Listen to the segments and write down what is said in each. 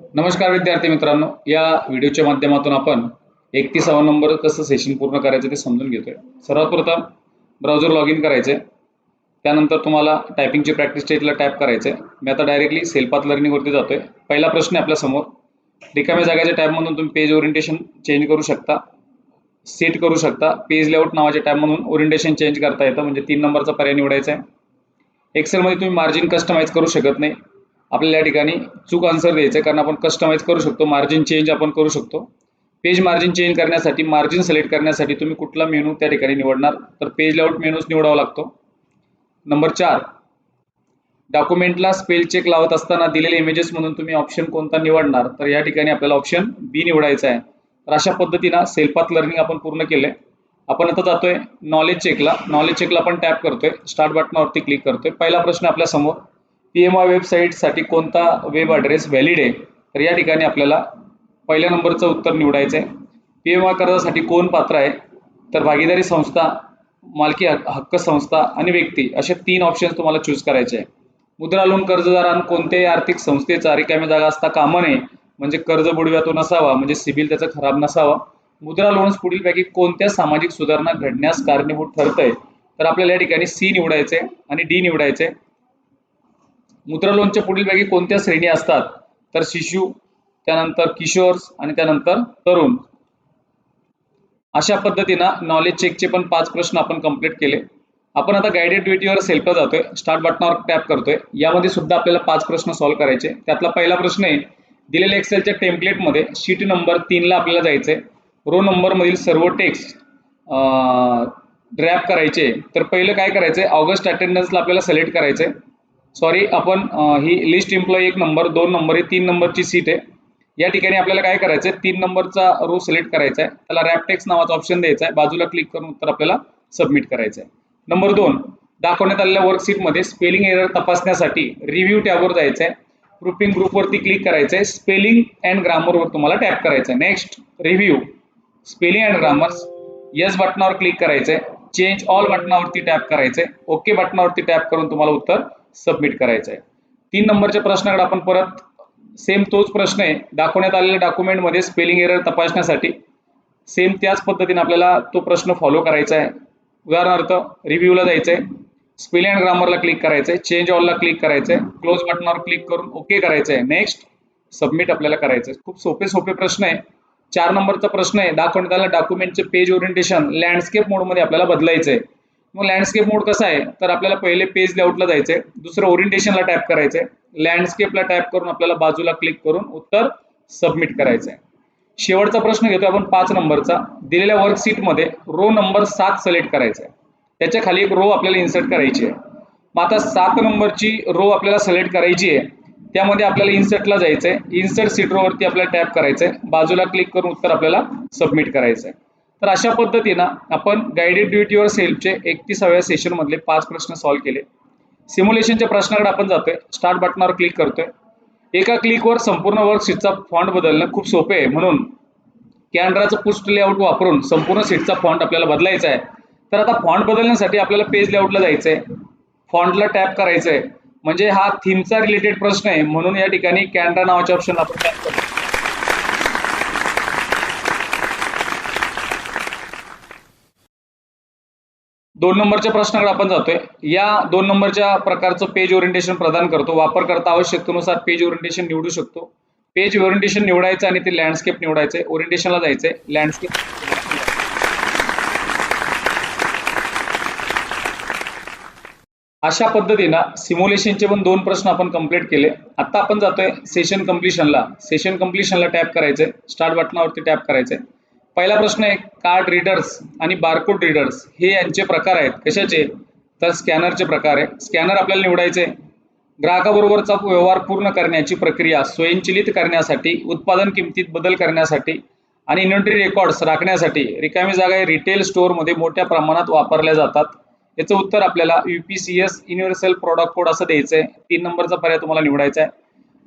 नमस्कार विद्यार्थी मित्रांनो. या व्हिडिओच्या माध्यमातून आपण एकतीसावा नंबर कसं सेशन पूर्ण करायचं ते समजून घेतोय. सर्वात प्रथम ब्राउझर लॉग इन करायचे त्यानंतर तुम्हाला टायपिंगची प्रॅक्टिस स्टेजला टाईप करायचे मी आता डायरेक्टली सेल्फात लर्निंगवरती जातोय. पहिला प्रश्न आहे आपल्यासमोर रिकाम्या जागाच्या टॅबमधून तुम्ही पेज ओरिएंटेशन चेंज करू शकता. सेट करू शकता. पेज लेआउट नावाच्या टॅबमधून ओरिएंटेशन चेंज करता येतं. म्हणजे तीन नंबरचा पर्याय निवडायचा आहे. एक्सेलमध्ये तुम्ही मार्जिन कस्टमाइज करू शकत नाही. आपल्याला या ठिकाणी चूक आन्सर द्यायचं आहे कारण आपण कस्टमाइज करू शकतो. मार्जिन चेंज आपण करू शकतो. पेज मार्जिन चेंज करण्यासाठी मार्जिन सिलेक्ट करण्यासाठी तुम्ही कुठला मेनू त्या ठिकाणी निवडणार? तर पेज लेआउट मेनूच निवडावा लागतो. नंबर चार. डॉक्युमेंटला स्पेल चेक लावत असताना दिलेल्या इमेजेस म्हणून तुम्ही ऑप्शन कोणता निवडणार? तर या ठिकाणी आपल्याला ऑप्शन बी निवडायचा आहे. तर अशा पद्धतीनं सेल्फात लर्निंग आपण पूर्ण केलंय. आपण आता जातोय नॉलेज चेकला नॉलेज चेकला आपण टॅप करतोय. स्टार्ट बटनावरती क्लिक करतोय. पहिला प्रश्न आपल्यासमोर पी एम आय वेबसाईटसाठी कोणता वेब ॲड्रेस व्हॅलिड आहे तर या ठिकाणी आपल्याला पहिल्या नंबरचं उत्तर निवडायचं आहे पी एम आय कर्जासाठी कोण पात्र आहे? तर भागीदारी संस्था मालकी हक्क हक्क संस्था आणि व्यक्ती असे तीन ऑप्शन्स तुम्हाला चूज करायचे आहे. मुद्रा लोन कर्जदारांना कोणत्याही आर्थिक संस्थेचा रिकाम्या जागा असता कामा नये म्हणजे कर्ज बुडव्यातो नसावा म्हणजे सिबिल त्याचा खराब नसावा. मुद्रा लोन्स पुढीलपैकी कोणत्या सामाजिक सुधारणा घडण्यास कारणीभूत ठरतंय? तर आपल्याला या ठिकाणी सी निवडायचे आणि डी निवडायचे मुद्रा लोनच्या पुढीलपैकी कोणत्या श्रेणी असतात? तर शिशु त्यानंतर किशोर आणि त्यानंतर तरुण. अशा पद्धतीनं नॉलेज चेकचे पण पाच प्रश्न आपण कंप्लीट केले. आपण आता गायडेड ड्युटीवर सेल्फला जातोय. स्टार्ट बटनावर टॅप करतोय. यामध्ये सुद्धा आपल्याला पाच प्रश्न सॉल्व्ह करायचे. त्यातला पहिला प्रश्न आहे दिलेल्या एक्सेलच्या टेम्पलेटमध्ये शीट नंबर तीनला आपल्याला जायचंय. रो नंबरमधील सर्व टेक्स्ट ड्रॅप करायचे. तर पहिलं काय करायचंय? ऑगस्ट अटेंडन्सला आपल्याला सिलेक्ट करायचंय. सॉरी आपण ही लिस्ट एम्प्लॉई एक नंबर दोन नंबर आहे तीन नंबरची सीट आहे. या ठिकाणी आपल्याला काय करायचं आहे तीन नंबरचा रो सिलेक्ट करायचा आहे त्याला रॅपटेक्स नावाचा ऑप्शन द्यायचा आहे बाजूला क्लिक करून उत्तर आपल्याला सबमिट करायचं आहे नंबर दोन दाखवण्यात आलेल्या वर्कशीटमध्ये स्पेलिंग एरर तपासण्यासाठी रिव्ह्यू टॅबवर जायचं आहे ग्रुपिंग ग्रुपवरती क्लिक करायचं आहे स्पेलिंग अँड ग्रामरवर तुम्हाला टॅप करायचं आहे next review spelling and grammars yes बटनावर क्लिक करायचं आहे चेंज ऑल बटनावरती टॅप करायचं आहे ओके बटनावरती टॅप करून तुम्हाला उत्तर सबमिट करायचं आहे तीन नंबरच्या प्रश्नाकडे आपण परत सेम तोच प्रश्न आहे दाखवण्यात आलेल्या डॉक्युमेंटमध्ये स्पेलिंग एरर तपासण्यासाठी सेम त्याच पद्धतीने आपल्याला तो प्रश्न फॉलो करायचा आहे. उदाहरणार्थ रिव्ह्यूला जायचं आहे स्पेलिंग अँड ग्रामरला क्लिक करायचं आहे चेंज ऑलला क्लिक करायचं आहे क्लोज बटनावर क्लिक करून ओके करायचं आहे नेक्स्ट सबमिट आपल्याला करायचं आहे खूप सोपे सोपे प्रश्न आहे. चार नंबरचा प्रश्न आहे दाखवण्यात आलेला डॉक्युमेंटचे पेज ओरिएंटेशन लँडस्केप मोडमध्ये आपल्याला बदलायचं आहे मग लँडस्केप मोड कसा आहे? तर आपल्याला पहिले पेज लेआउटला जायचंय. दुसरं ओरिएंटेशनला टॅप करायचंय. लँडस्केपला टॅप करून आपल्याला बाजूला क्लिक करून उत्तर सबमिट करायचंय. शेवटचा प्रश्न घेतोय आपण पाच नंबरचा. दिलेल्या वर्कशीटमध्ये रो नंबर सात सिलेक्ट करायचा आहे त्याच्याखाली एक रो आपल्याला इन्सर्ट करायची आहे. मग आता सात नंबरची रो आपल्याला सिलेक्ट करायची आहे. त्यामध्ये आपल्याला इन्सर्टला जायचंय. इन्सर्ट सीट रोवरती आपल्याला टॅप करायचंय. बाजूला क्लिक करून उत्तर आपल्याला सबमिट करायचं आहे तर अशा पद्धतीनं आपण गायडेड ड्युटीवर सेल्फचे एकतीसाव्या सेशनमधले पाच प्रश्न सॉल्व्ह केले. सिम्युलेशनच्या प्रश्नाकडे आपण जातोय. स्टार्ट बटनावर क्लिक करतोय. एका क्लिकवर संपूर्ण वर्कशीटचा फॉन्ट बदलणं खूप सोपे आहे. म्हणून कॅनड्राचं पुस्ट लेआउट वापरून संपूर्ण सीटचा फॉन्ट आपल्याला बदलायचा आहे. तर आता फॉन्ट बदलण्यासाठी आपल्याला पेज लेआउटला जायचं आहे फॉन्टला टॅप करायचं आहे म्हणजे हा थीमचा रिलेटेड प्रश्न आहे. म्हणून या ठिकाणी कॅनड्रा नावाच्या ऑप्शन आपण टॅप दोन नंबरच्या प्रश्नाकडे आपण जातोय. या दोन नंबरच्या प्रकारचं पेज ओरिएंटेशन प्रदान करतो. वापरकर्ता आवश्यकतेनुसार पेज ओरिएंटेशन निवडू शकतो. पेज ओरिएंटेशन निवडायचं आणि ते लँडस्केप निवडायचंय. ओरिएंटेशनला जायचंय. लँडस्केप अशा पद्धतीनं सिम्युलेशनचे पण दोन प्रश्न आपण कंप्लीट केले. आता आपण जातोय सेशन कम्प्लिशनला सेशन कम्प्लिशनला टॅप करायचंय. स्टार्ट बटनावरती टॅप करायचंय. पहिला प्रश्न आहे कार्ड रीडर्स आणि बारकोड रीडर्स हे यांचे प्रकार आहेत. कशाचे? तर स्कॅनरचे प्रकार आहे. स्कॅनर आपल्याला निवडायचे. ग्राहकाबरोबरचा व्यवहार पूर्ण करण्याची प्रक्रिया स्वयंचलित करण्यासाठी उत्पादन किमतीत बदल करण्यासाठी आणि इन्व्हेंटरी रेकॉर्ड्स राखण्यासाठी रिकामी जागा हे रिटेल स्टोअरमध्ये मोठ्या प्रमाणात वापरल्या जातात. याचं उत्तर आपल्याला U P C S universal product code असं द्यायचं आहे तीन नंबरचा पर्याय तुम्हाला निवडायचा आहे.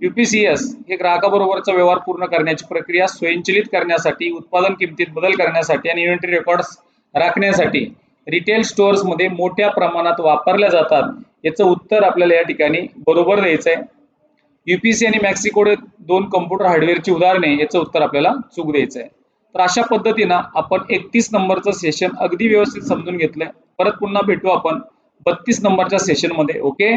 युपीसीएस हे ग्राहकाबरोबरचा व्यवहार पूर्ण करण्याची प्रक्रिया स्वयंचलित करण्यासाठी उत्पादन किमतीत बदल करण्यासाठी आणि इन्व्हेंटरी रेकॉर्ड्स राखण्यासाठी रिटेल स्टोअर्समध्ये मोठ्या प्रमाणात वापरल्या जातात. याचं उत्तर आपल्याला या ठिकाणी बरोबर द्यायचं आहे युपीसी आणि मॅक्सिकोडे दोन कम्प्युटर हार्डवेअरची उदाहरणे याचं उत्तर आपल्याला चूक द्यायचं आहे तर अशा पद्धतीनं आपण एकतीस नंबरचं सेशन अगदी व्यवस्थित समजून घेतलंय. परत पुन्हा भेटू आपण बत्तीस नंबरच्या सेशनमध्ये ओके